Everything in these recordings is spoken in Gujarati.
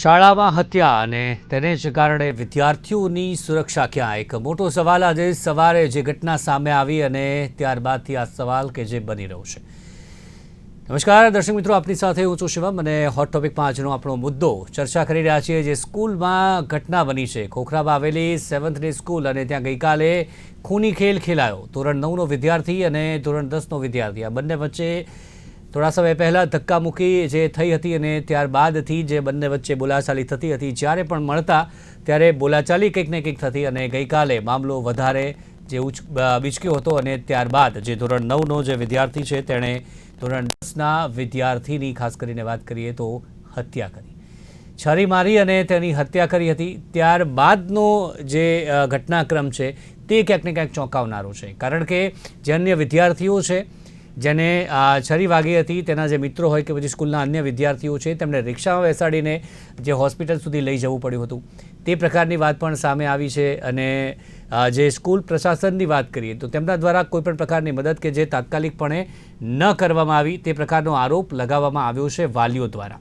શાળામાં હત્યા અને તેને જ કારણે વિદ્યાર્થીઓની સુરક્ષા ક્યાં એક મોટો સવાલ આજે સવારે જે ઘટના સામે આવી અને ત્યારબાદથી આ સવાલ કે જે બની રહ્યો છે. નમસ્કાર, દર્શક મિત્રો, આપની સાથે હું છું શિવમ અને હોટ ટોપિકમાં આજનો આપણો મુદ્દો. ચર્ચા કરી રહ્યા છીએ જે સ્કૂલમાં ઘટના બની છે. ખોખરામાં આવેલી સેવન્થની સ્કૂલ અને ત્યાં ગઈકાલે ખૂની ખેલ ખેલાયો. ધોરણ નવનો વિદ્યાર્થી અને ધોરણ દસનો વિદ્યાર્થી. આ બંને વચ્ચે થોડા સમય પહેલાં ધક્કામુક્કી જે થઈ હતી અને ત્યારબાદથી જે બંને વચ્ચે બોલાચાલી થતી હતી, જ્યારે પણ મળતા ત્યારે બોલાચાલી કંઈક ને કંઈક થતી અને ગઈકાલે મામલો વધારે જે ઉચ બીચક્યો હતો અને ત્યારબાદ જે ધોરણ નવનો જે વિદ્યાર્થી છે, તેણે ધોરણ દસના વિદ્યાર્થીની ખાસ કરીને વાત કરીએ તો હત્યા કરી. છરી મારી અને તેની હત્યા કરી હતી. ત્યારબાદનો જે ઘટનાક્રમ છે, તે ક્યાંક ને ક્યાંક ચોંકાવનારો છે. કારણ કે જે અન્ય વિદ્યાર્થીઓ છે જેને છરી વાગી હતી, તેના જે મિત્રો હોય કે પછી સ્કૂલના અન્ય વિદ્યાર્થીઓ છે, તેમને રિક્ષામાં બેસાડીને જે હોસ્પિટલ સુધી લઈ જવું પડ્યું હતું. તે પ્રકારની વાત પણ સામે આવી છે અને જે સ્કૂલ પ્રશાસનની વાત કરીએ, તો તેમના દ્વારા કોઈપણ પ્રકારની મદદ કે જે તાત્કાલિકપણે ન કરવામાં આવી, તે પ્રકારનો આરોપ લગાવવામાં આવ્યો છે વાલીઓ દ્વારા.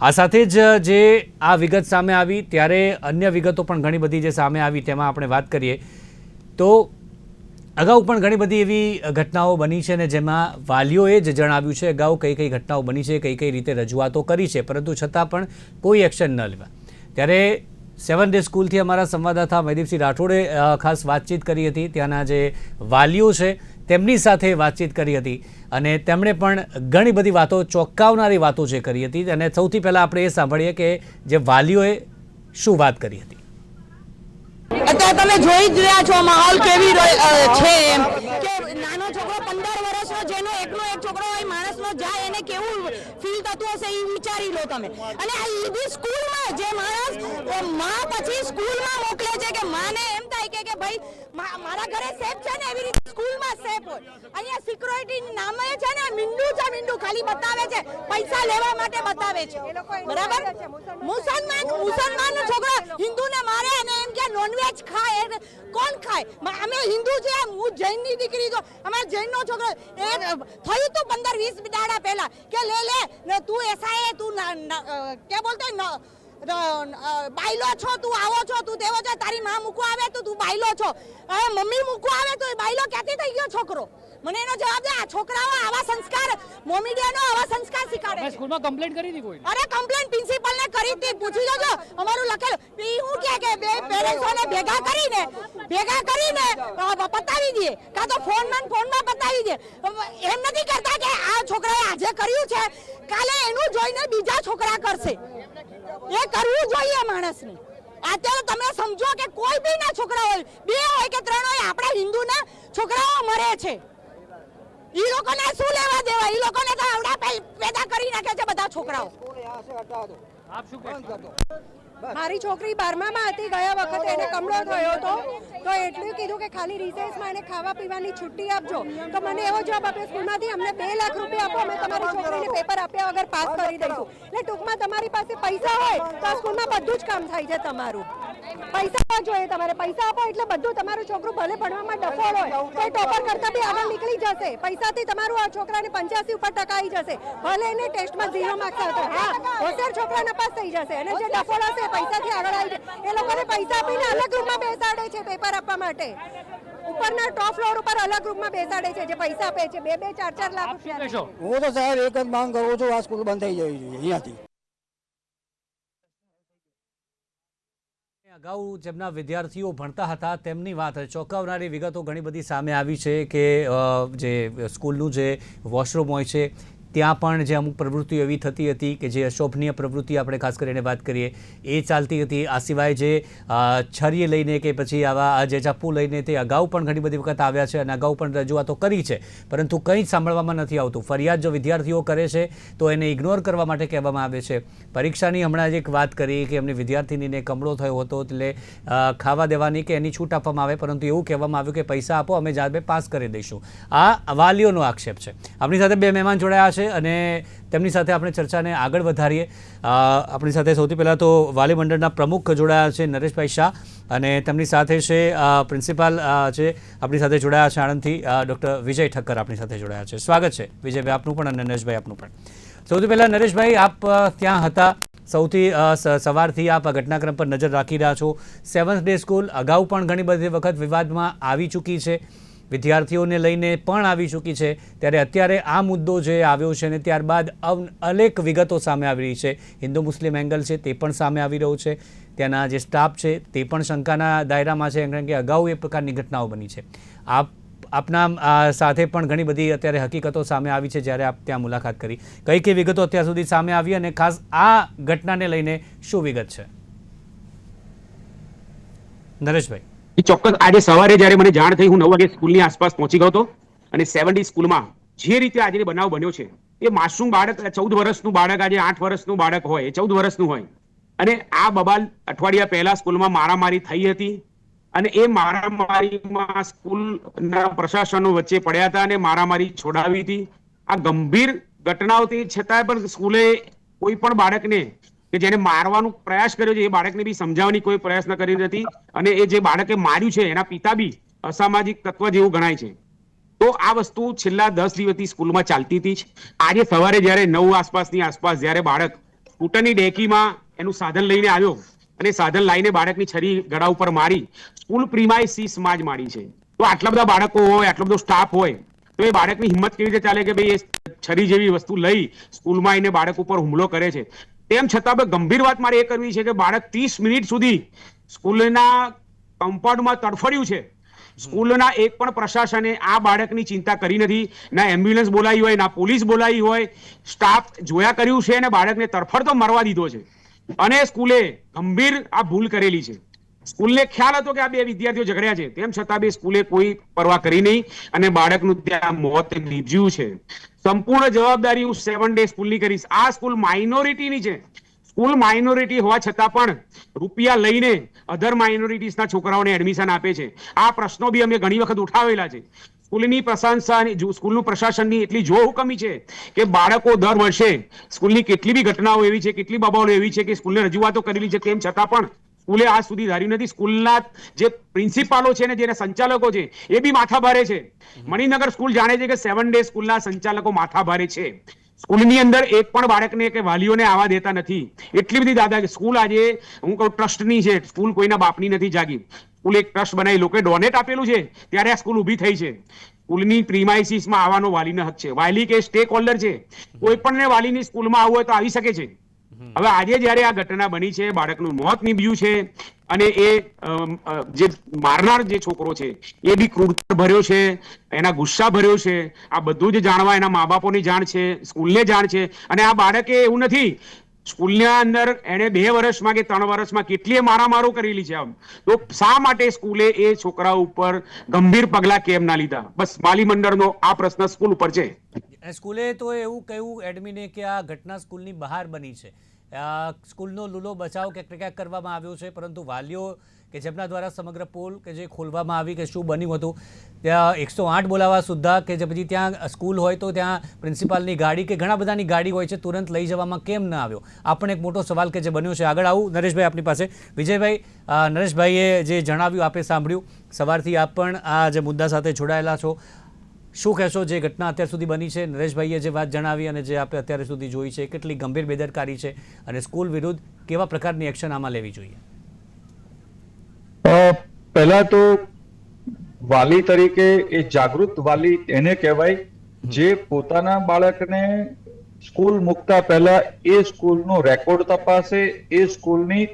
આ સાથે જ, જે આ વિગત સામે આવી, ત્યારે અન્ય વિગતો પણ ઘણી બધી જે સામે આવી તેમાં આપણે વાત કરીએ, તો અગાઉ પણ ઘણી બધી એવી ઘટનાઓ બની છે ને જેમાં વાલીઓએ જ જણાવ્યું છે અગાઉ કઈ કઈ ઘટનાઓ બની છે, કઈ કઈ રીતે રજૂઆતો કરી છે, પરંતુ છતાં પણ કોઈ એક્શન ન લેવા. ત્યારે સેવન ડે સ્કૂલથી અમારા સંવાદદાતા મયદીપસિંહ રાઠોડે ખાસ વાતચીત કરી હતી. ત્યાંના જે વાલીઓ છે તેમની સાથે વાતચીત કરી હતી અને તેમણે પણ ઘણી બધી વાતો, ચોંકાવનારી વાતો જે કરી હતી. અને સૌથી પહેલાં આપણે એ સાંભળીએ કે જે વાલીઓએ શું વાત કરી હતી. અત્યારે તમે જોઈ જ રહ્યા છો માહોલ કેવી છે. એમ કે નાનો છોકરો પંદર વર્ષનો, જેનો એકનો એક છોકરો હોય, માણસનો જાય, એને કેવું હશે એ વિચારી લો તમે. અને આ ઈદી સ્કૂલમાં જે માણસમાં પછી સ્કૂલમાં મોકલે છે કે માને એમ થાય કે કે ભાઈ મારા ઘરે સેફ છે ને એવી રીતે સ્કૂલમાં સેફ હોય. અહીંયા સિક્યોરિટી નામે છે ને મીંડું છે મીંડું ખાલી બતાવે છે પૈસા લેવા માટે બતાવે છે. બરાબર? મુસલમાન મુસલમાન. છોકરો હિન્દુને મારે અને એમ કે નોનવેજ ખાય કોણ ખાય? અમે હિન્દુ છે હું જૈનની દીકરી છું. અમારા જૈનનો છોકરો એ થયું તું પંદર વીસ દાડા પહેલા કે લે લે તું તું એસા એ તું કે બોલતો બાયલો છો, તું આવો છો, તું તેવો છો, તારી માં મૂકવા આવે તો તું બાયલો છો. હવે મમ્મી મૂકવા આવે તો એ બાયલો ક્યાંથી થઈ ગયો, છોકરો? મને એનો જવાબ દે આ છોકરાઓ આવા સંસ્કાર મોમીડિયાનો આવા સંસ્કાર શીખાડે મેં છે. સ્કૂલમાં કમ્પ્લેન્ટ કરી હતી કોઈ અરે કમ્પ્લેન પ્રિન્સિપલ ને કરી હતી પૂછી જોજો અમારું લખેલું. ઈ હું કે કે બે પેરેન્ટ્સો ને ભેગા કરીને ભેગા કરીને પતાવી દઈએ. કાં તો ફોનમાં ફોનમાં પતાવી દે એમ નથી કરતા કે આ છોકરાએ આજે કર્યું છે. કાલે એનું જોઈને બીજા છોકરા કરશે. એ કરવું જોઈએ માણસને. અત્યારે તમે સમજો કે કોઈ બી ના છોકરા હોય બે હોય કે ત્રણ હોય આપણા હિન્દુના છોકરાઓ મરે છે. ઈ લોકોને શું લેવા દેવા? ઈ લોકોને તો આવડા પેદા કરી નાખે છે બધા છોકરાઓ. આપ શું મારી છોકરી બારમામાં હતી ગયા વખતે એને કમળો થયો હતો. તો એટલું કીધું કે ખાલી રિસેસમાં એને ખાવા પીવાની છુટ્ટી આપજો. તો મને એવો જવાબ આપ્યો સ્કૂલમાંથી અમને બે લાખ રૂપિયા આપો અમે તમારી છોકરીને પેપર આપ્યા વગર પાસ કરી દઈશું. એટલે ટૂંકમાં તમારી પાસે પૈસા હોય તો સ્કૂલમાં બધું જ કામ થાય છે તમારું. પૈસા જોઈએ તમારે. પૈસા આપો એટલે બધું તમારું છોકરું ભલે ભણવામાં ડફોળ હોય તો ટોપર કરતા બી આગળ નીકળી જશે. પૈસાથી તમારું આ છોકરાને પંચ્યાસી ઉપર ટકા આવી જશે. ભલે એને ટેસ્ટમાં ઝીરો માર્ક્સ આવતા. હા હોશિયાર છોકરા નપાસ થઈ જશે. અને જે ડફોળ હશે પૈસાથી આગળ આવી જાય. એ લોકોને પૈસા આપીને અલગ રૂમમાં બેસાડે છે પેપર આપવા માટે. ઉપરના ટોપ ફ્લોર ઉપર અલગ રૂમમાં બેસાડે છે જે પૈસા આપે છે. બે બે ચાર ચાર લાખ રૂપિયા હું તો સાહેબ એક જ માંગ કરું છું આ સ્કૂલ બંધ થઈ જવી જોઈએ અહીંયાથી. અગાઉ જેમના વિદ્યાર્થીઓ ભણતા હતા તેમની વાત ચોંકાવનારી વિગતો ઘણી બધી સામે આવી છે કે અ, જે સ્કૂલનું જે વોશરૂમ હોય છે ત્યાં પણ જે અમુક પ્રવૃત્તિઓ એવી થતી હતી કે જે અશોભનીય પ્રવૃત્તિ આપણે ખાસ કરીને વાત કરીએ, એ ચાલતી હતી. આ સિવાય જે છરીએ લઈને કે પછી આવા જે ચાપુ લઈને તે અગાઉ પણ ઘણી બધી વખત આવ્યા છે અને અગાઉ પણ રજૂઆતો કરી છે. પરંતુ કંઈ જ સાંભળવામાં નથી આવતું. ફરિયાદ જો વિદ્યાર્થીઓ કરે છે, તો એને ઇગ્નોર કરવા માટે કહેવામાં આવે છે. પરીક્ષાની હમણાં જ એક વાત કરી કે એમની વિદ્યાર્થીનીને કમળો થયો હતો એટલે ખાવા દેવાની કે એની છૂટ આપવામાં આવે. પરંતુ એવું કહેવામાં આવ્યું કે પૈસા આપો, અમે જાતે પાસ કરી દઈશું. આ વાલીઓનો આક્ષેપ છે. આપણી સાથે બે મહેમાન જોડાયા છે. અને તેમની સાથે આપણે ચર્ચાને આગળ વધારીએ. આપણી સાથે સૌથી પહેલાં તો વાલી મંડળના પ્રમુખ જોડાયા છે નરેશભાઈ શાહ અને તેમની સાથે છે પ્રિન્સિપાલ છે, આપણી સાથે જોડાયા છે આણંદથી ડૉક્ટર વિજય ઠક્કર આપણી સાથે જોડાયા છે. સ્વાગત છે વિજયભાઈ આપનું પણ અને નરેશભાઈ આપનું પણ. સૌથી પહેલાં નરેશભાઈ, આપ ત્યાં હતા. સૌથી સવારથી આપ ઘટનાક્રમ પર નજર રાખી રહ્યા છો. સેવન્થ ડે સ્કૂલ અગાઉ પણ ઘણી બધી વખત વિવાદમાં આવી ચૂકી છે. વિદ્યાર્થીઓને લઈને પણ આવી ચૂકી છે. ત્યારે અત્યારે આ મુદ્દો જે આવ્યો છે ને ત્યારબાદ અનેક વિગતો સામે આવી રહી છે. હિન્દુ મુસ્લિમ એંગલ છે તે પણ સામે આવી રહ્યો છે. ત્યાંના જે સ્ટાફ છે તે પણ શંકાના દાયરામાં છે. કારણ કે અગાઉ એ પ્રકારની ઘટનાઓ બની છે. આપ, આપના સાથે પણ ઘણી બધી અત્યારે હકીકતો સામે આવી છે જ્યારે આપ ત્યાં મુલાકાત કરી. કઈ કઈ વિગતો અત્યાર સુધી સામે આવી અને ખાસ આ ઘટનાને લઈને શું વિગત છે? નરેશભાઈ. એ ચોક્કસ આજે સવારે જ્યારે મને જાણ થઈ, હું નવ વાગે સ્કૂલની આસપાસ પહોંચી ગયો હતો અને સેવન્ટી સ્કૂલમાં જે રીતે આજે બનાવ બન્યો છે, એ માસૂમ બાળક ચૌદ વર્ષનું બાળક, આજે આઠ વર્ષનું બાળક હોય ચૌદ વર્ષનું હોય. અને આ બબાલ અઠવાડિયા પહેલા સ્કૂલમાં મારામારી થઈ હતી અને એ મારામારીમાં સ્કૂલના પ્રશાસનો વચ્ચે પડ્યા હતા અને મારામારી છોડાવી હતી. આ ગંભીર ઘટનાઓથી છતાંય પણ સ્કૂલે કોઈ પણ બાળકને કે જેને મારવાનો પ્રયાસ કર્યો છે, એ બાળકને બી સમજાવવાની કોઈ પ્રયત્ન કરી નથી અને એ જે બાળકે માર્યું છે, એના પિતા બી અસામાજિક તત્વ જેવું ગણાય છે. તો આ વસ્તુ છેલ્લા દસ દિવસથી સ્કૂલમાં ચાલતી હતી આજે સવારે જ્યારે નવ આસપાસની આસપાસ જ્યારે બાળક સ્કૂટરની ડેકીમાં એનું સાધન લઈને આવ્યો અને સાધન લઈને બાળકની છરી ગળા ઉપર મારી, સ્કૂલ પ્રિમાઇસીસમાં જ મારી છે. તો આટલા બધા બાળકો હોય, આટલો બધો સ્ટાફ હોય, તો એ બાળકની હિંમત કેવી રીતે ચાલે કે ભાઈ એ છરી જેવી વસ્તુ લઈ સ્કૂલમાં આવીને બાળક ઉપર હુમલો કરે છે? તેમ છતાં પણ ગંભીર વાત મારે એ કરવી છે કે બાળક ત્રીસ મિનિટ સુધી સ્કૂલના કમ્પાઉન્ડમાં તડફડ્યું છે. સ્કૂલના એક પણ પ્રશાસને આ બાળકની ચિંતા કરી નથી. ના એમ્બ્યુલન્સ બોલાવી હોય, ના પોલીસ બોલાવી હોય. સ્ટાફ જોયા કર્યું છે અને બાળકને તરફડતો મરવા દીધો છે. અને સ્કૂલે ગંભીર આ ભૂલ કરેલી છે. સ્કૂલને ખ્યાલ હતો કે આ બે વિદ્યાર્થીઓ ઝઘડ્યા છે. તેમ છતાં બે સ્કૂલે કોઈ પરવા કરી નહીં અને બાળકનું ત્યાં મોત નીપજ્યું છે. સંપૂર્ણ જવાબદારી હું સેવન ડે સ્કૂલની કરીશ. આ સ્કૂલ માઇનોરિટીની છે. સ્કૂલ માઇનોરિટી હોવા છતાં પણ રૂપિયા લઈને અધર માઇનોરિટીઝના છોકરાઓને એડમિશન આપે છે. આ પ્રશ્નો બી અમે ઘણી વખત ઉઠાવેલા છે. સ્કૂલની પ્રશંસાની સ્કૂલનું પ્રશાસનની એટલી જો હુકમી છે કે બાળકો દર વર્ષે સ્કૂલની કેટલી બી ઘટનાઓ એવી છે, કેટલી બાબતો એવી છે કે સ્કૂલને રજૂઆતો કરેલી છે, તેમ છતાં પણ સ્કૂલે આજ સુધી ધાર્યું નથી. સ્કૂલના જે પ્રિન્સિપાલો છે ને, જેના સંચાલકો છે, એ બી માથા ભારે છે. મણિનગર સ્કૂલ જાણે છે કે સેવન ડે સ્કૂલના સંચાલકો માથા ભારે છે. સ્કૂલની અંદર એક પણ બાળકને કે વાલીઓને આવવા દેતા નથી. એટલી બધી દાદા સ્કૂલ આજે, હું કહું, ટ્રસ્ટની છે. સ્કૂલ કોઈના બાપની નથી જાગી. સ્કૂલ એક ટ્રસ્ટ બનાવી. લોકોએ ડોનેટ આપેલું છે. ત્યારે આ સ્કૂલ ઊભી થઈ છે. સ્કૂલની પ્રીમાઇસીસમાં આવવાનો વાલીનો હક છે. વાલી કે સ્ટેક હોલ્ડર છે. કોઈ પણ વાલીની સ્કૂલમાં આવવું હોય તો આવી શકે છે. હવે આજે જ્યારે આ ઘટના બની છે બાળકનું મોત નીપજ્યું છે અને એ જે મારનાર જે છોકરો છે એ બી ક્રૂરતા ભર્યો છે એના ગુસ્સા ભર્યો છે આ બધું જ જાણવા એના મા બાપોની જાણ છે સ્કૂલને જાણ છે અને આ બાળકે એવું નથી. સ્કૂલના અંદર એને બે વર્ષમાં કે ત્રણ વર્ષમાં કેટલીય મારામારો કરેલી છે આમ. તો શા માટે સ્કૂલે એ છોકરા ઉપર ગંભીર પગલા કેમ ના લીધા? બસ વાલી મંડળનો આ પ્રશ્ન સ્કૂલ ઉપર છે. સ્કૂલે તો એવું કહ્યું એડમિને કે આ ઘટના સ્કૂલની બહાર બની છે. સ્કૂલનો લૂલો બચાવ ક્યાંક ક્યાંક કરવામાં આવ્યો છે, પરંતુ વાલીઓ કે જેમના દ્વારા સમગ્ર પોલ કે જે ખોલવામાં આવી કે શું બન્યું હતું, ત્યાં એકસો આઠ બોલાવા સુદ્ધા કે જે પછી ત્યાં સ્કૂલ હોય તો ત્યાં પ્રિન્સિપાલની ગાડી કે ઘણા બધાની ગાડી હોય છે, તુરંત લઈ જવામાં કેમ ન આવ્યો? આ પણ એક મોટો સવાલ કે જે બન્યો છે. આગળ આવું. નરેશભાઈ આપની પાસે. વિજયભાઈ નરેશભાઈએ જે જણાવ્યું, આપે સાંભળ્યું. સવારથી આપ પણ આ જે મુદ્દા સાથે જોડાયેલા છો. શું કહેશો જે ઘટના અત્યાર સુધી બની છે? નરેશભાઈએ જે વાત જણાવી અને જે આપણે અત્યાર સુધી જોઈ છે, કેટલી ગંભીર બેદરકારી છે અને સ્કૂલ વિરુદ્ધ કેવા પ્રકારની એક્શન આમાં લેવી જોઈએ? પહેલા તો વાલી તરીકે એ જાગૃત વાલી એને કહેવાય જે પોતાના બાળકને સ્કૂલ મૂકતા પહેલા એ સ્કૂલનો રેકોર્ડ તપાસે, એ સ્કૂલની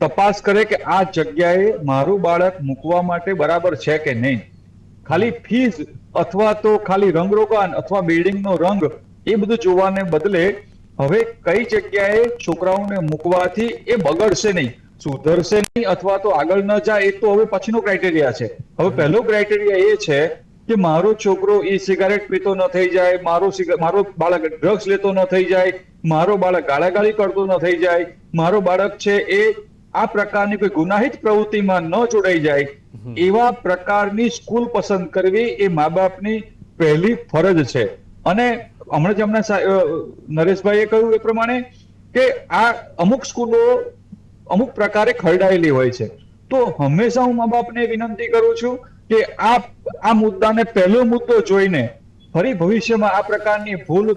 તપાસ કરે કે આ જગ્યાએ મારું બાળક મૂકવા માટે બરાબર છે કે નહીં. ખાલી ફીસ અથવા તો ખાલી રંગરોગાન અથવા બિલ્ડિંગનો રંગ, એ બધું જોવાને બદલે હવે કઈ જગ્યાએ છોકરાઓને મૂકવાથી એ બગડશે નહીં. સુધરશે નહીં અથવા તો આગળ ન જાય, એ તો હવે પછીનો ક્રાઇટેરિયા છે. હવે પહેલો ક્રાઇટેરિયા એ છે કે મારો છોકરો ઈ સિગારેટ પીતો ન થઈ જાય, મારો મારો બાળક ડ્રગ્સ લેતો ન થઈ જાય, મારો બાળક ગાળાગાળી કરતો ન થઈ જાય, મારો બાળક છે એ આ પ્રકારની કોઈ ગુનાહિત પ્રવૃત્તિમાં ન જોડાઈ જાય એવા પ્રકારની સ્કૂલ પસંદ કરવી એ મા બાપની પહેલી ફરજ છે. અને હમણાં જ હમણાં નરેશભાઈએ કહ્યું એ પ્રમાણે કે આ અમુક સ્કૂલો અમુક પ્રકારે ખરડાયેલી હોય છે. તો હંમેશા હું મા બાપને વિનંતી કરું છું કે આ આ મુદ્દાને પહેલો મુદ્દો જોઈને ફરી ભવિષ્યમાં આ પ્રકારની ભૂલ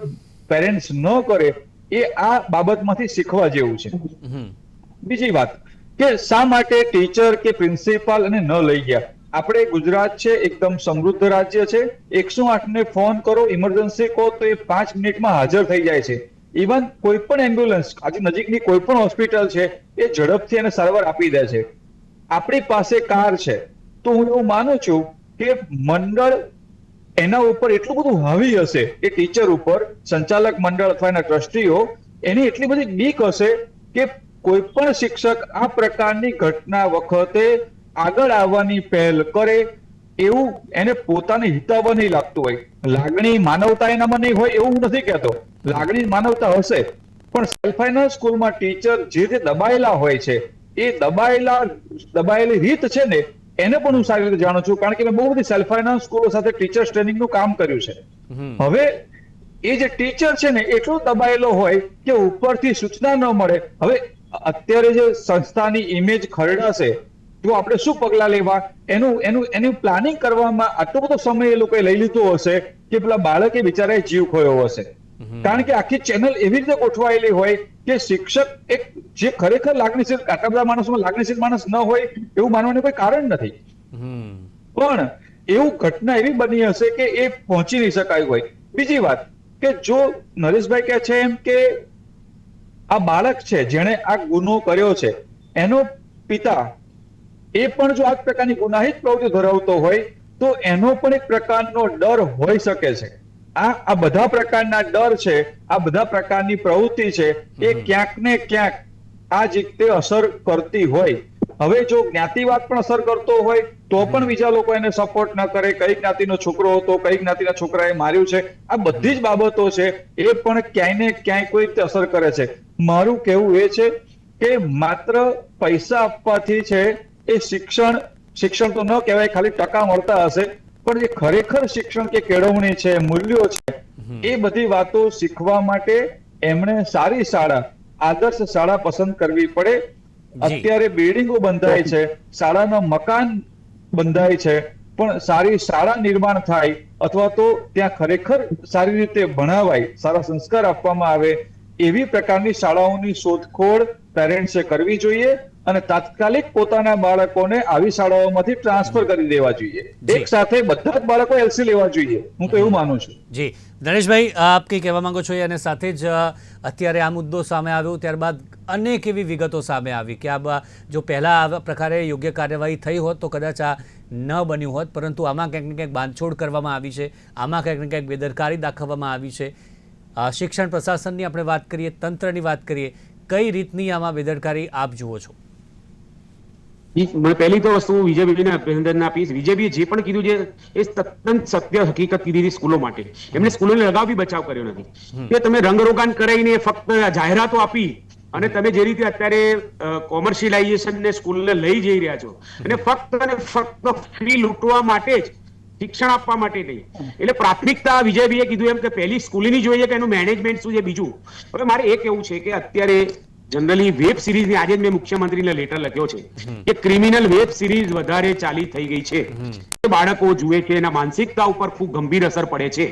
પેરેન્ટ્સ ન કરે એ આ બાબતમાંથી શીખવા જેવું છે. બીજી વાત કે શા માટે ટીચર કે પ્રિન્સિપાલ અને ન લઈ ગયા? આપણે ગુજરાત છે, એકદમ સમૃદ્ધ રાજ્ય છે. એકસો આઠ ને ફોન કરો ઇમરજન્સી કહો તો એ પાંચ મિનિટમાં હાજર થઈ જાય છે. ઇવન કોઈ પણ એમ્બ્યુલન્સ આજે નજીકની કોઈ પણ હોસ્પિટલ છે, એ ઝડપથી એને સારવાર આપી દે છે. આપણી પાસે કાર છે. તો હું એવું માનું છું કે મંડળ એના ઉપર એટલું બધું હાવી હશે એ ટીચર ઉપર, સંચાલક મંડળ અથવા એના ટ્રસ્ટીઓ, એની એટલી બધી બીક હશે કે કોઈ પણ શિક્ષક આ પ્રકારની ઘટના વખતે આગળ આવવાની પહેલ કરે એવું એને પોતાને હિતાવહ નહીં લાગતું હોય. લાગણી માનવતા એનામાં નહીં હોય એવું હું નથી કહેતો. લાગણી માનવતા હશે. પણ સેલ્ફ ફાઇનાન્સ સ્કૂલમાં ટીચર જે રીતે દબાયેલા હોય છે એ દબાયેલા દબાયેલી રીત છે ને એને પણ હું સારી રીતે જાણું છું. કારણ કે મેં બહુ બધી સેલ્ફ ફાઇનાન્સ સ્કૂલો સાથે ટીચર્સ ટ્રેનિંગનું કામ કર્યું છે. હવે એ જે ટીચર છે ને એટલો દબાયેલો હોય કે ઉપરથી સૂચના ન મળે. હવે અત્યારે જે સંસ્થાની ઇમેજ ખરડાશે તો આપણે શું પગલા લેવા? એનું એનું એનું પ્લાનિંગ કરવામાં આટલો બધો સમય એ લોકોએ લઈ લીધો હશે કે પેલા બાળકે બિચારાએ જીવ ખોયો હશે. કારણ કે આખી ચેનલ એવી રીતે ગોઠવાયેલી હોય કે શિક્ષક એક જે ખરેખર લાગણીશીલ આટલા બધા માણસમાં લાગણીશીલ માણસ ન હોય એવું માનવાનું કોઈ કારણ નથી. પણ એવું ઘટના એવી બની હશે કે એ પહોંચી નહીં શકાયું હોય. બીજી વાત કે જો નરેશભાઈ કહે છે એમ કે આ બાળક છે જેણે આ ગુનો કર્યો છે એનો પિતા એ પણ જો આ પ્રકારની ગુનાહિત પ્રવૃત્તિ ધરાવતો હોય તો એનો પણ એક પ્રકારનો ડર હોઈ શકે છે. આ આ બધા પ્રકારના ડર છે આ બધા પ્રકારની પ્રવૃત્તિ છે એ ક્યાંક ને ક્યાંક આ જ રીતે અસર કરતી હોય. હવે જો જ્ઞાતિવાદ પણ અસર કરતો હોય તો પણ બીજા લોકો એને સપોર્ટ ન કરે. કઈ જ્ઞાતિનો છોકરો હતો કઈ જ્ઞાતિના છોકરાએ માર્યું છે આ બધી જ બાબતો છે એ પણ ક્યાંય ને ક્યાંય કોઈ અસર કરે છે. મારું કહેવું એ છે કે માત્ર પૈસા આપવાથી છે એ શિક્ષણ શિક્ષણ તો ન કહેવાય ખાલી ટકા મળતા હશે પણ જે ખરેખર શિક્ષણ કે કેળવણી છે મૂલ્યો છે એ બધી વાતો શીખવા માટે એમણે સારી શાળા આદર્શ શાળા પસંદ કરવી પડે. અત્યારે બિલ્ડિંગો બંધાય છે શાળાના મકાન બંધાય છે. પણ સારી શાળા નિર્માણ થાય અથવા તો ત્યાં ખરેખર સારી રીતે ભણાવાય, સારા સંસ્કાર આપવામાં આવે, એવી પ્રકારની શાળાઓની શોધખોળ પેરેન્ટ્સે કરવી જોઈએ. અને તાત્કાલિક પોતાના બાળકોને આવી શાળાઓમાંથી ટ્રાન્સફર કરી દેવા જોઈએ. એક સાથે બધા જ બાળકો એલસી લેવા જોઈએ. હું તો એવું માનું છું. જી. નરેશભાઈ આપ કંઈ કહેવા માંગો છો? અને સાથે જ અત્યારે આ મુદ્દો સામે આવ્યો ત્યારબાદ અનેક એવી વિગતો સામે આવી કે આ જો પહેલાં આવા પ્રકારે યોગ્ય કાર્યવાહી થઈ હોત તો કદાચ આ ન બન્યું હોત પરંતુ આમાં કંઈક ને કંઈક બાંધછોડ કરવામાં આવી છે આમાં કંઈક ને ક્યાંક બેદરકારી દાખવવામાં આવી છે. શિક્ષણ પ્રશાસનની આપણે વાત કરીએ તંત્રની વાત કરીએ કઈ રીતની આમાં બેદરકારી આપ જુઓ છો? મને પહેલી તો વસ્તુ વિજયભાઈને અભિનંદન આપીશ. વિજયભાઈએ જે પણ કીધું છે એ તદ્દન સત્ય હકીકત કીધી હતી સ્કૂલો માટે. એમણે સ્કૂલોને લગાવ બી બચાવ કર્યો નથી. કે તમે રંગરોગાન કરાવીને ફક્ત જાહેરાતો આપી અને તમે જે રીતે અત્યારે કોમર્શિયલાઇઝેશન ને સ્કૂલને લઈ જઈ રહ્યા છો અને ફક્ત અને ફક્ત ફી લૂંટવા માટે જ શિક્ષણ આપવા માટે નહીં. એટલે પ્રાથમિકતા વિજયભાઈએ કીધું એમ કે પહેલી સ્કૂલની જોઈએ કે એનું મેનેજમેન્ટ શું છે બીજું? હવે મારે એ કેવું છે કે અત્યારે જનરલી વેબ સિરીઝની આજે જ મેં મુખ્યમંત્રીને લેટર લખ્યો છે કે ક્રિમિનલ વેબ સિરીઝ વધારે ચાલી થઈ ગઈ છે. બાળકો જુએ છે એના માનસિકતા ઉપર ખૂબ ગંભીર અસર પડે છે.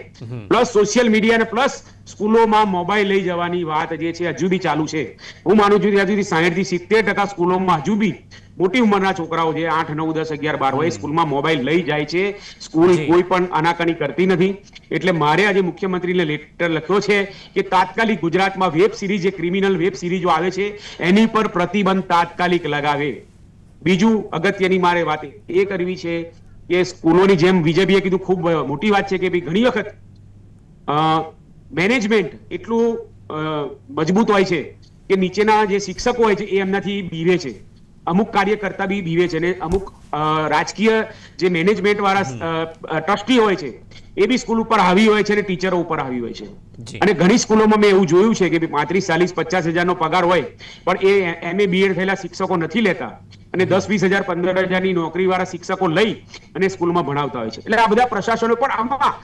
પ્લસ સોશિયલ મીડિયા અને પ્લસ સ્કૂલોમાં મોબાઈલ લઈ જવાની વાત જે છે હજુ બી ચાલુ છે. હું માનું છું ત્યાં સુધી સાહીઠથી સિત્તેર ટકા સ્કૂલોમાં હજુ બી મોટી ઉંમરના છોકરાઓ જે આઠ નવ દસ અગિયાર બાર હોય સ્કૂલમાં મોબાઈલ લઈ જાય છે. સ્કૂલ કોઈ પણ આનાકાની કરતી નથી. એટલે મારે આજે મુખ્યમંત્રીને લેટર લખ્યો છે કે તાત્કાલિક ગુજરાતમાં વેબ સિરીઝ જે ક્રિમિનલ વેબ સિરીઝો આવે છે એની પર પ્રતિબંધ તાત્કાલિક લગાવે. બીજું અગત્યની મારે વાત એ કરવી છે કે સ્કૂલોની જેમ વિજયભાઈએ કીધું ખૂબ મોટી વાત છે કે ભાઈ ઘણી વખત મેનેજમેન્ટ એટલું મજબૂત હોય છે કે નીચેના જે શિક્ષકો હોય છે એ એમનાથી બીવે છે. અમુક કાર્યકર્તા બી બીવે છે અને અમુક રાજકીય જે મેનેજમેન્ટ વાળા ટ્રસ્ટી હોય છે એ બી સ્કૂલ ઉપર આવી હોય છે અને ટીચરો ઉપર આવી હોય છે. અને ઘણી સ્કૂલોમાં મેં એવું જોયું છે કે પાંત્રીસ ચાલીસ પચાસ હજારનો પગાર હોય પણ એ એમ એ બીએડ થયેલા શિક્ષકો નથી લેતા. અને દસ વીસ હજાર પંદર હજારની નોકરી વાળા શિક્ષકો લઈ અને સ્કૂલમાં ભણાવતા હોય છે. એટલે આ બધા પ્રશાસનો પણ આમાં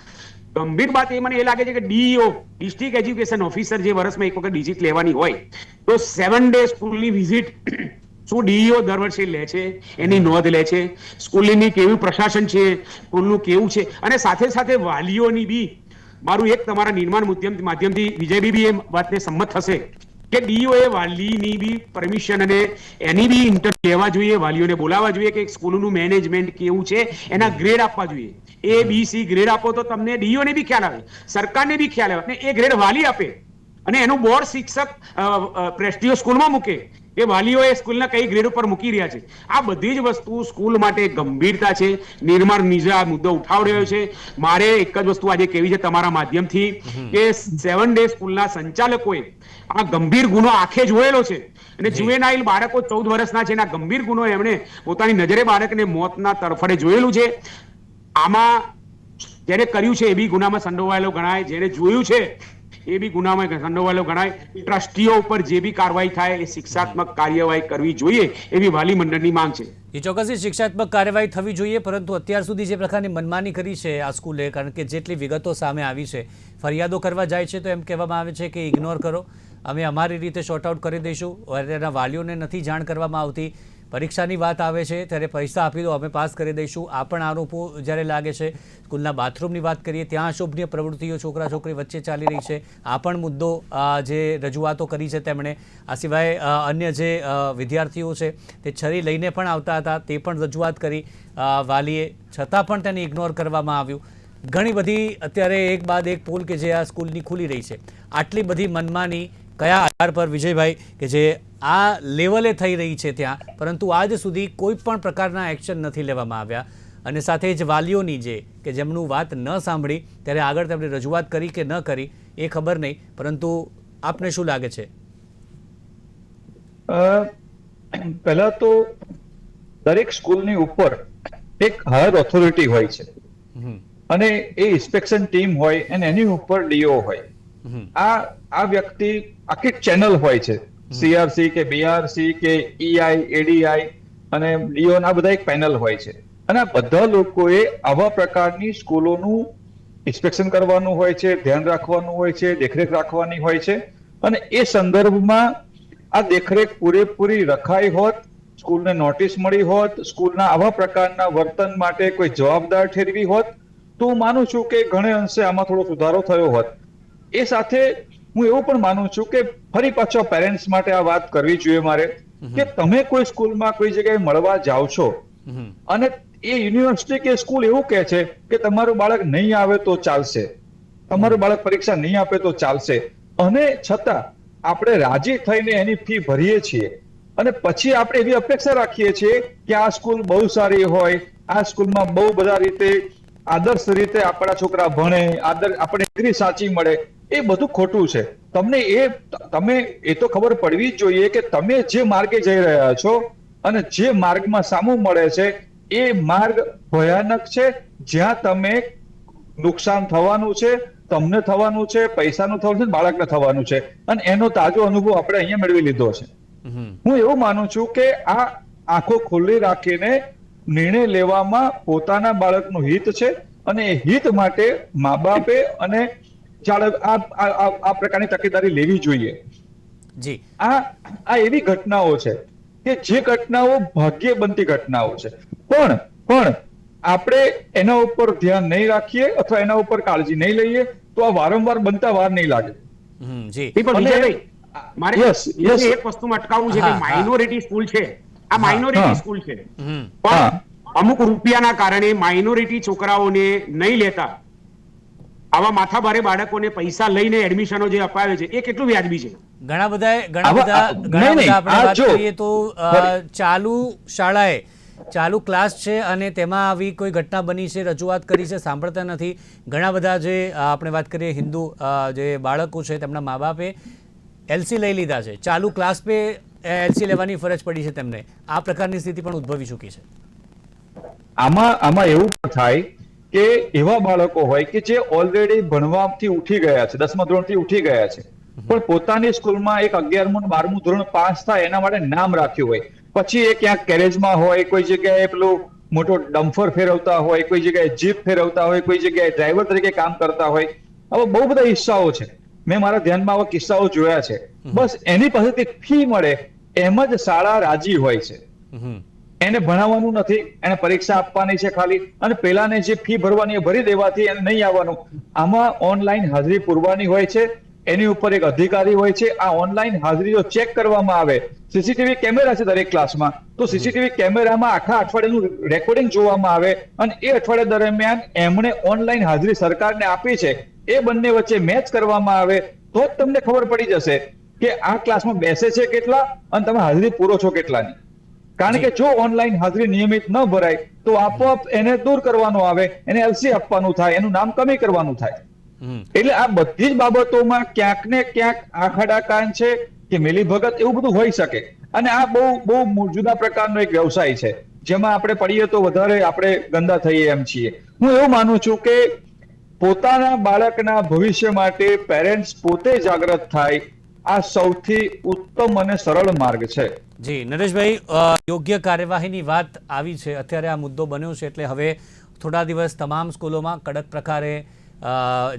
ગંભીર વાત એ મને એ લાગે છે કે ડીઈઓ ડિસ્ટ્રિક્ટ એજ્યુકેશન ઓફિસર જે વર્ષમાં એક વખત વિઝિટ લેવાની હોય તો સેવન ડે સ્કૂલની વિઝિટ શું ડીઈઓ દર વર્ષે લે છે? એની નોંધ લે છે? સ્કૂલની કેવું પ્રશાસન છે? સ્કૂલનું કેવું છે? અને સાથે સાથે વાલીઓની બી મારું એક તમારા નિર્માણ માધ્યમથી વિજયભાઈ બી એ વાતને સંમત થશે કે ડીઓ એ વાલીની બી પરમિશન અને એની બી ઇન્ટર લેવા જોઈએ, વાલીઓને બોલાવવા જોઈએ કે સ્કૂલનું મેનેજમેન્ટ કેવું છે, એના ગ્રેડ આપવા જોઈએ. એ બી સી ગ્રેડ આપો તો તમને ડીઓ ને બી ખ્યાલ આવે, સરકારને બી ખ્યાલ આવે. અને એ ગ્રેડ વાલી આપે. અને એનું બોર્ડ શિક્ષક પ્રેસ્ટીઓ સ્કૂલમાં મૂકે. કે વાલીઓ એ સ્કૂલના કઈ ગ્રેડ ઉપર મૂકી રહ્યા છે. આ બધી જ વસ્તુ સ્કૂલ માટે ગંભીરતા છે. નિર્માણ નીજે આ મુદ્દો ઉઠાવ રહ્યો છે. મારે એક જ વસ્તુ આજે કેવી છે તમારા માધ્યમથી કે સેવન ડે સ્કૂલના સંચાલકોએ આ ગંભીર ગુનો આંખે જોયેલો છે. અને જુએનાઇલ બાળકો ચૌદ વર્ષના છે અને આ ગંભીર ગુનો એમણે પોતાની નજરે બાળકને મોતના તરફડે જોયેલું છે. આમાં જેને કર્યું છે એ બી ગુનામાં સંડોવાયેલો ગણાય. જેને જોયું છે એ બી ગુનામાં સંડોવાયેલો ગણાય. ટ્રસ્ટીઓ ઉપર જે બી કાર્યવાહી થાય, એ શિક્ષાત્મક કાર્યવાહી કરવી જોઈએ, એવી વાલી મંડળની માંગ છે. એ ચોક્કસથી શિક્ષાત્મક કાર્યવાહી થવી જોઈએ, પરંતુ અત્યાર સુધી જે પ્રકારની મનમાની કરી છે આ સ્કૂલે, કારણ કે જેટલી વિગતો સામે આવી છે, ફરિયાદો કરવા જાય છે, તો એમ કહેવામાં આવે છે કે ઇગ્નોર કરો. અમે અમારી રીતે શોર્ટ આઉટ કરી દઈશું. એના વાલીઓને નથી જાણ કરવામાં આવતી. પરીક્ષાની વાત આવે છે, ત્યારે પૈસા આપી દો, અમે પાસ કરી દઈશું. આ પણ આરોપો જ્યારે લાગે છે, સ્કૂલના બાથરૂમની વાત કરીએ, ત્યાં અશોભનીય પ્રવૃત્તિઓ છોકરા છોકરી વચ્ચે ચાલી રહી છે. આ પણ મુદ્દો જે રજૂઆતો કરી છે તેમણે, આ સિવાય અન્ય જે વિદ્યાર્થીઓ છે, તે છરી લઈને પણ આવતા હતા, તે પણ રજૂઆત કરી. વાલીએ છતાં પણ તેને ઇગ્નોર કરવામાં આવ્યું. ઘણી બધી, અત્યારે એક બાદ એક પોલ કે જે આ સ્કૂલની ખુલી રહી છે. આટલી બધી મનમાની કયા આધાર પર વિજયભાઈ, કે જે આ લેવલે થઈ રહી છે ત્યાં પરંતુ આજ સુધી કોઈ પણ પ્રકારના એક્શન નથી લેવામાં આવ્યા. અને સાથે જ વાલીઓની જે કે જેમનું વાત ન સાંભળી ત્યારે આગળ તેમણે રજૂઆત કરી કે ન કરી એ ખબર નહીં. પરંતુ આપને શું લાગે છે? પહેલા તો દરેક સ્કૂલની ઉપર એક હાયર ઓથોરિટી હોય છે. અને એ ઇન્સ્પેક્શન ટીમ હોય અને એની ઉપર ડીઓ હોય. આ આ વ્યક્તિ આખી ચેનલ હોય છે. સીઆરસી કે બીઆરસી કે ઈઆઈ એડીઆઈ અને ડીઓ આ બધા એક પેનલ હોય છે. અને બધા લોકોએ આવા પ્રકારની સ્કૂલોનું ઇન્સ્પેક્શન કરવાનું હોય છે, ધ્યાન રાખવાનું હોય છે, દેખરેખ રાખવાની હોય છે. અને એ સંદર્ભમાં આ દેખરેખ પૂરેપૂરી રખાઈ હોત, સ્કૂલને નોટિસ મળી હોત, સ્કૂલના આવા પ્રકારના વર્તન માટે કોઈ જવાબદાર ઠેરવી હોત, તો હું માનું છું કે ઘણે અંશે આમાં થોડો સુધારો થયો હોત. એ સાથે હું એવું પણ માનું છું કે ફરી પાછો પેરેન્ટ્સ માટે આ વાત કરવી જોઈએ મારે કે તમે કોઈ સ્કૂલમાં કોઈ જગ્યાએ મળવા જાઓ છો અને એ યુનિવર્સિટી કે સ્કૂલ એવું કહે છે કે તમારું બાળક નહીં આવે તો ચાલશે. તમારું બાળક પરીક્ષા નહીં આપે તો ચાલશે. અને છતાં આપણે રાજી થઈને એની ફી ભરીએ છીએ. અને પછી આપણે એવી અપેક્ષા રાખીએ છીએ કે આ સ્કૂલ બહુ સારી હોય આ સ્કૂલમાં બહુ બધા રીતે આદર્શ રીતે આપણા છોકરા ભણે આદર આપણે ડિગ્રી સાચી મળે એ બધું ખોટું છે. તમને એ તમે એ તો ખબર પડવી જ જોઈએ કે તમે જે માર્ગે જઈ રહ્યા છો અને જે માર્ગમાં સામું મળે છે એ માર્ગ ભયાનક છે. જ્યાં તમે નુકસાન થવાનું છે તમને થવાનું છે પૈસાનું થવાનું છે બાળકને થવાનું છે. અને એનો તાજો અનુભવ આપણે અહીંયા મેળવી લીધો છે. હું એવું માનું છું કે આ આંખો ખુલ્લી રાખીને નિર્ણય લેવામાં પોતાના બાળકનું હિત છે અને એ હિત માટે મા બાપે અને આ આ- આ આ પ્રકારની તકેદારી લેવી જોઈએ. જી. આ આ એવી ઘટનાઓ છે કે જે ઘટનાઓ ભાગ્યે બનતી ઘટનાઓ છે. પણ પણ આપણે એના ઉપર ધ્યાન નહીં રાખીએ અથવા એના ઉપર કાળજી નહીં લઈએ તો આ વારંવાર બનતા વાર નહીં લાગે. જી. પણ મારે યસ યસ એક વસ્તુમાં અટકાવવું છે કે. માઇનોરિટી સ્કૂલ છે. આ માઇનોરિટી સ્કૂલ છે. પણ અમુક રૂપિયાના કારણે માઇનોરિટી છોકરાઓને નહીં લેતા. આવા માથાભારે બાળકોને પૈસા લઈને એડમિશનો જે અપાવે છે એ કેટલું વ્યાજબી છે? ઘણા બધા ઘણા બધા ઘણા બધા આપણે વાત કરીએ તો ચાલુ શાળાએ ચાલુ ક્લાસ છે અને તેમાં આવી કોઈ ઘટના બની છે રજૂઆત કરી છે સાંભળતા નથી. ઘણા બધા જે આપણે વાત કરીએ હિન્દુ અ, જે બાળકો છે તેમના મા બાપે એલસી લઈ લીધા છે. ચાલુ ક્લાસ પે એલસી લેવાની ફરજ પડી છે તેમને. આ પ્રકારની સ્થિતિ પણ ઉદ્ભવી ચૂકી છે. આમાં આમાં એવું પણ થાય કે એવા બાળકો હોય કે જે ઓલરેડી ભણવાથી ઉઠી ગયા છે, દસમા ધોરણથી ઉઠી ગયા છે, પણ પોતાની સ્કૂલમાં એક અગિયારમું બારમું ધોરણ પાસ થાય એના માટે નામ રાખ્યું હોય. પછી એ ક્યાંક કેરેજમાં હોય, કોઈ જગ્યાએ પેલું મોટો ડમ્ફર ફેરવતા હોય, કોઈ જગ્યાએ જીપ ફેરવતા હોય, કોઈ જગ્યાએ ડ્રાઈવર તરીકે કામ કરતા હોય. આવા બહુ બધા કિસ્સાઓ છે. મેં મારા ધ્યાનમાં આવા કિસ્સાઓ જોયા છે. બસ એની પાસેથી ફી મળે. એમ જ શાળા રાજી હોય છે. એને ભણાવવાનું નથી એને પરીક્ષા આપવાની છે ખાલી અને પેલાને જે ફી ભરવાની એ ભરી દેવાથી એને નહીં આવવાનું. આમાં ઓનલાઈન હાજરી પૂરવાની હોય છે. એની ઉપર એક અધિકારી હોય છે. આ ઓનલાઈન હાજરીઓ ચેક કરવામાં આવે. સીસીટીવી કેમેરા છે દરેક ક્લાસમાં તો સીસીટીવી કેમેરામાં આખા અઠવાડિયાનું રેકોર્ડિંગ જોવામાં આવે અને એ અઠવાડિયા દરમિયાન એમણે ઓનલાઈન હાજરી સરકારને આપી છે. એ બંને વચ્ચે મેચ કરવામાં આવે તો જ તમને ખબર પડી જશે. કે આ ક્લાસમાં બેસે છે કેટલા અને તમે હાજરી પૂરો છો કેટલાની? કારણ કે જો. ઓનલાઈન હાજરી નિયમિત ન ભરાય તો આપોઆપ એને દૂર કરવાનો આવે એને એલસી આપવાનું થાય એનું નામ કમી કરવાનું થાય. એટલે આ બધી જ બાબતોમાં ક્યાંક ને ક્યાંક આખાડા કાન છે કે મિલીભગત એવું બધું હોઈ શકે. અને આ બહુ બહુ જુદા પ્રકારનો એક વ્યવસાય છે. જેમાં આપણે પડીએ તો વધારે આપણે ગંદા થઈએ એમ છીએ. હું એવું માનું છું કે પોતાના બાળકના ભવિષ્ય માટે પેરેન્ટ્સ પોતે જાગૃત થાય આ સૌથી ઉત્તમ અને સરળ માર્ગ છે. જી, નરેશભાઈ યોગ્ય કાર્યવાહીની વાત આવી છે. અત્યારે આ મુદ્દો બન્યો છે એટલે હવે થોડા દિવસ તમામ સ્કૂલોમાં કડક પ્રકારે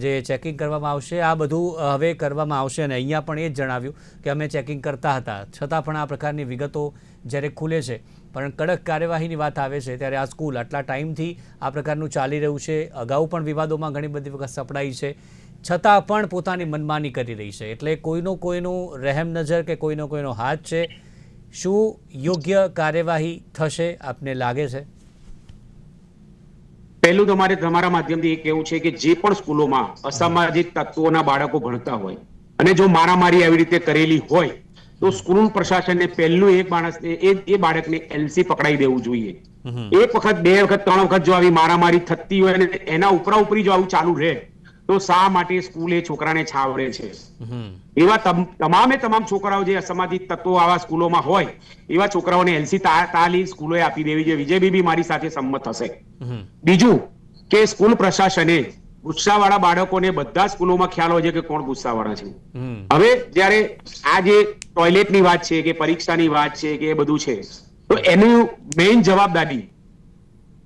જે ચેકિંગ કરવામાં આવશે, આ બધું હવે કરવામાં આવશે અને અહીંયા પણ એ જ જણાવ્યું કે અમે ચેકિંગ કરતા હતા. છતાં પણ આ પ્રકારની વિગતો જ્યારે ખુલે છે, પણ કડક કાર્યવાહીની વાત આવે છે, ત્યારે આ સ્કૂલ આટલા ટાઈમથી આ પ્રકારનું ચાલી રહ્યું છે. અગાઉ પણ વિવાદોમાં ઘણી બધી વખત સપડાઈ છે. છતાં પણ પોતાની મનમાની કરી રહી છે. એટલે કોઈનો કોઈનું રહેમ નજર કે કોઈનો કોઈનો હાથ છે. શું યોગ્ય કાર્યવાહી થશે આપને લાગે છે? પહેલું તમારે તમારા માધ્યમથી એ કહેવું છે કે જે પણ સ્કૂલોમાં અસામાજિક તત્વોના બાળકો ભણતા હોય અને જો મારામારી આવી રીતે કરેલી હોય તો સ્કૂલ પ્રશાસનને પહેલું એક માણસને એ એ બાળકને એલસી પકડાઈ દેવું જોઈએ. એક વખત બે વખત ત્રણ વખત જો આવી મારામારી થતી હોય અને એના ઉપરા ઉપરી જો આવું ચાલુ રહે તો શા માટે સ્કૂલ એ છોકરાને છાવરે છે? એવા તમ- તમામે તમામ છોકરાઓ જે અસમાજિત તત્વો આવા સ્કૂલોમાં હોય એવા છોકરાઓને એલસી તાલી સ્કૂલોએ આપી દેવી જોઈએ. વિજયભાઈ બી મારી સાથે સંમત હશે બીજું કે સ્કૂલ પ્રશાસને ગુસ્સાવાળા બાળકોને બધા સ્કૂલોમાં ખ્યાલ હોય છે કે કોણ ગુસ્સાવાળા છે. હવે જ્યારે આ જે ટોયલેટની વાત છે કે પરીક્ષાની વાત છે કે એ બધું છે તો એનું મેઇન જવાબદારી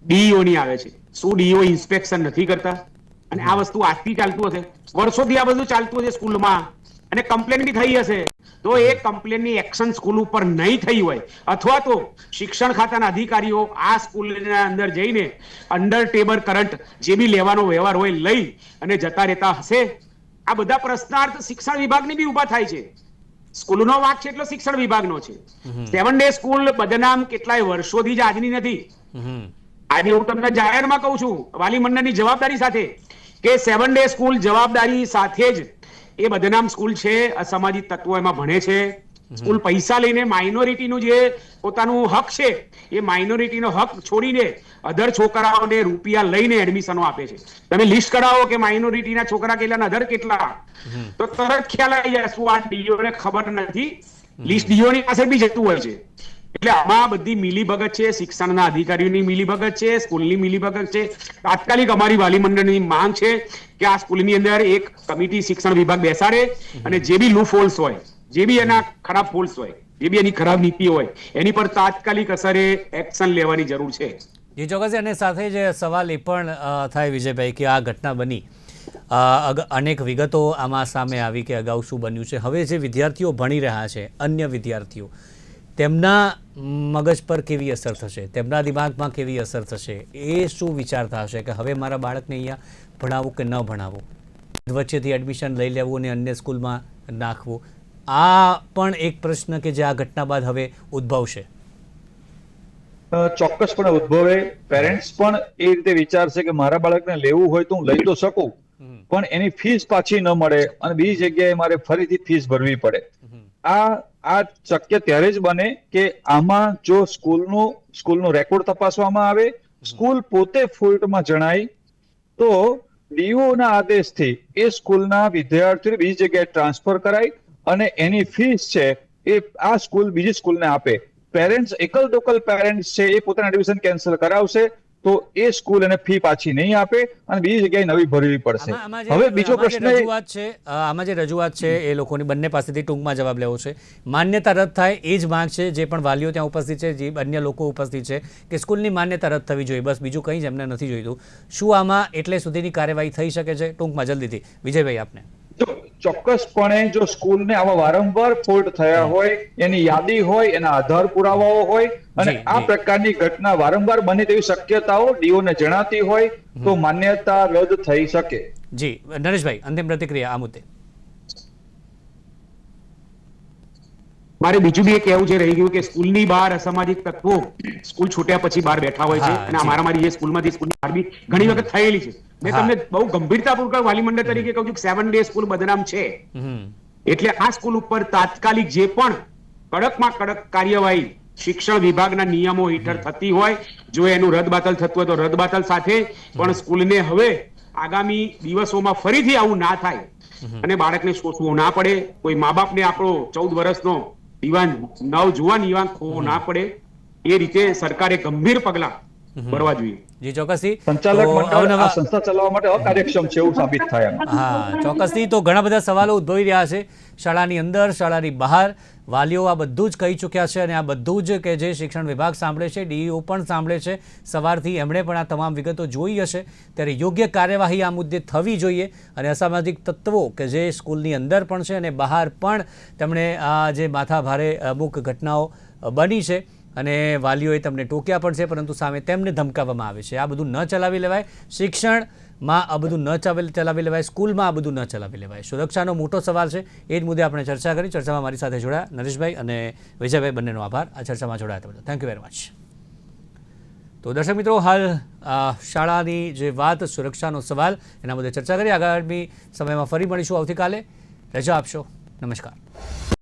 ડીઈઓની આવે છે. શું ડીઈઓ ઇન્સ્પેક્શન નથી કરતા? અને આ વસ્તુ આજથી ચાલતું હશે. વર્ષોથી આ બધું ચાલતું હશે સ્કૂલમાં. અને કમ્પ્લેન બી થઈ હશે. તો એ કમ્પ્લેનની એક્શન સ્કૂલ ઉપર નહીં થઈ હોય. અથવા તો શિક્ષણ ખાતાના અધિકારીઓ આ સ્કૂલના અંદર જઈને અંડર ટેબલ કરંટ જે બી લેવાનો વ્યવહાર હોય લઈ અને જતા રહેતા હશે. આ બધા પ્રશ્નાર્થ શિક્ષણ વિભાગની બી ઊભા થાય છે. સ્કૂલનો વાક છે એટલો શિક્ષણ વિભાગનો છે. સેવન ડે સ્કૂલ બદનામ કેટલાય વર્ષોથી જ આજની નથી. આજે હું તમને જાહેરમાં કહું છું વાલી મંડળની જવાબદારી સાથે. કે સેવન ડે સ્કૂલ જવાબદારી સાથે જ એ બદનામ સ્કૂલ છે અસામાજિક તત્વો એમાં ભણે છે. સ્કૂલ પૈસા લઈને માઇનોરિટીનું જે પોતાનું હક છે એ માઇનોરિટીનો હક છોડીને અધર છોકરાઓને રૂપિયા લઈને એડમિશનો આપે છે. તમે લિસ્ટ કરાવો કે માઇનોરિટીના છોકરા કેટલા અધર કેટલા? તો તરત ખ્યાલ આવી જાય શું આ ડીઓને ખબર નથી? લિસ્ટ ડીઓની પાસે બી જતું હોય છે. એટલે આમાં બધી મિલીભગત છે, શિક્ષણના અધિકારીઓની મિલીભગત છે, સ્કૂલની મિલીભગત છે. તાત્કાલિક અમારી વાલી મંડળની માંગ છે કે આ સ્કૂલની અંદર એક કમિટી શિક્ષણ વિભાગ બેસાડે અને જે બી લૂ ફોલ્સ હોય, જે બી એના ખરાબ ફોલ્સ હોય, જે બી એની ખરાબ નીતિ હોય, એની પર તાત્કાલિક અસરે એક્શન લેવાની જરૂર છે. જે, ચોક્કસ. અને સાથે જ સવાલ એ પણ થાય વિજયભાઈ કે આ ઘટના બની. અનેક વિગતો આમાં સામે આવી કે અગાઉ શું બન્યું છે. હવે જે વિદ્યાર્થીઓ ભણી રહ્યા છે, અન્ય વિદ્યાર્થીઓ તેમના મગજ પર કેવી અસર થશે? તેમના દિમાગમાં કેવી અસર થશે? એ શું વિચારતા હશે કે હવે મારા બાળકને અહીંયા ભણાવવું કે ન ભણાવવું વચ્ચેથી એડમિશન લઈ લેવું અને અન્ય સ્કૂલમાં નાખવું? આ પણ એક પ્રશ્ન કે જે આ ઘટના બાદ હવે ઉદ્ભવશે. ચોક્કસપણે ઉદ્ભવે. પેરેન્ટ્સ પણ એ રીતે વિચારશે કે મારા બાળકને લેવું હોય તો હું લઈ તો શકું પણ એની ફીસ પાછી ન મળે અને બીજી જગ્યાએ મારે ફરીથી ફીસ ભરવી પડે. આ આ શક્ય ત્યારે જ બને કે આમાં જો સ્કૂલનો સ્કૂલનો રેકોર્ડ તપાસવામાં આવે, સ્કૂલ પોતે ફોલ્ટમાં જણાય, તો ડીઓના આદેશથી એ સ્કૂલના વિદ્યાર્થીઓને બીજી જગ્યાએ ટ્રાન્સફર કરાય અને એની ફીસ છે એ આ સ્કૂલ બીજી સ્કૂલને આપે. પેરેન્ટ્સ એકલ દોકલ પેરેન્ટ્સ છે એ પોતાના એડમિશન કેન્સલ કરાવશે તો એ સ્કૂલ એને ફી પાછી નહીં આપે અને બીજી જગ્યાએ નવી ભરવી પડશે. હવે બીજો પ્રશ્ન રજૂઆત છે આમાં જે રજૂઆત છે એ લોકોની બંને પાસેથી ટૂંકમાં જવાબ લેવો છે. માન્યતા રદ થાય એ જ માંગ છે જે પણ વાલીઓ ત્યાં ઉપસ્થિત છે જે અન્ય લોકો ઉપસ્થિત છે કે સ્કૂલની માન્યતા રદ થવી જોઈએ. બસ બીજું કંઈ જ એમને નથી જોઈતું. શું આમાં એટલે સુધીની કાર્યવાહી થઈ શકે છે? ટૂંકમાં જલ્દીથી. વિજયભાઈ આપને. જો ચોક્કસપણે જો સ્કૂલને આવા વારંવાર ફોલ્ટ થયા હોય એની યાદી હોય એના આધાર પુરાવાઓ હોય અને આ પ્રકારની ઘટના વારંવાર બને તેવી શક્યતાઓ ડીઓને જણાતી હોય તો માન્યતા રદ થઈ શકે. જી નરેશભાઈ અંતિમ પ્રતિક્રિયા આ મુદ્દે. મારે બીજું બી એક કહેવું છે રહી ગયું કે સ્કૂલની બહાર અસામાજિક તત્વો સ્કૂલ છૂટ્યા પછી બહાર બેઠા હોય છે અને અમારા મારી જે સ્કૂલમાંથી સ્કૂલની બહાર બી ઘણી વખત થયેલી છે. મેં તમને બહુ ગંભીરતાપૂર્વક વાલી મંડળ તરીકે કહું છું સેવન ડે સ્કૂલ બદનામ છે. એટલે આ સ્કૂલ ઉપર તાત્કાલિક જે પણ કડકમાં કડક કાર્યવાહી શિક્ષણ વિભાગના નિયમો હેઠળ થતી હોય જો એનું રદબાતલ થતું હોય તો રદબાતલ સાથે પણ સ્કૂલને હવે આગામી દિવસોમાં ફરીથી આવું ના થાય અને બાળકને શોષવું ના પડે. કોઈ મા બાપને આપણો ચૌદ વર્ષનો યુવાન નવજુવાન યુવાન ખોવો ના પડે. એ રીતે સરકારે ગંભીર પગલા ભરવા જોઈએ. જી ચોક્કસથી. સંચાલક મંડળ આ સંસ્થા ચલાવવા માટે અકાર્યક્ષમ છે એવું સાબિત થાય હા ચોક્કસથી તો ઘણા બધા સવાલો ઉદ્ભવી રહ્યા છે. શાળાની અંદર, શાળાની બહાર. વાલીઓ આ બધું જ કહી ચૂક્યા છે અને આ બધું જ કે જે શિક્ષણ વિભાગ સાંભળે છે, ડીઈઓ પણ સાંભળે છે. સવારથી એમણે પણ આ તમામ વિગતો જોઈ હશે. ત્યારે યોગ્ય કાર્યવાહી આ મુદ્દે થવી જોઈએ. અને અસામાજિક તત્વો કે જે સ્કૂલની અંદર પણ છે અને બહાર પણ તેમણે આ જે માથાભારે અમુક ઘટનાઓ બની છે અને વાલીઓએ તમને ટોક્યા પણ છે, પરંતુ સામે તેમને ધમકાવવામાં આવે છે. આ બધું ન ચલાવી લેવાય. શિક્ષણમાં આ બધું ન ચાવી ચલાવી લેવાય, સ્કૂલમાં આ બધું ન ચલાવી લેવાય. સુરક્ષાનો મોટો સવાલ છે. એ જ મુદ્દે આપણે ચર્ચા કરી. ચર્ચામાં મારી સાથે જોડાયા નરેશભાઈ અને વિજયભાઈ બંનેનો આભાર. આ ચર્ચામાં જોડાયા બદલ. થેન્ક યુ વેરી મચ તો દર્શક મિત્રો, હાલ શાળાની જે વાત, સુરક્ષાનો સવાલ, એના મુદ્દે ચર્ચા કરી. આગામી સમયમાં ફરી મળીશું આવતીકાલે. રજા આપશો. નમસ્કાર.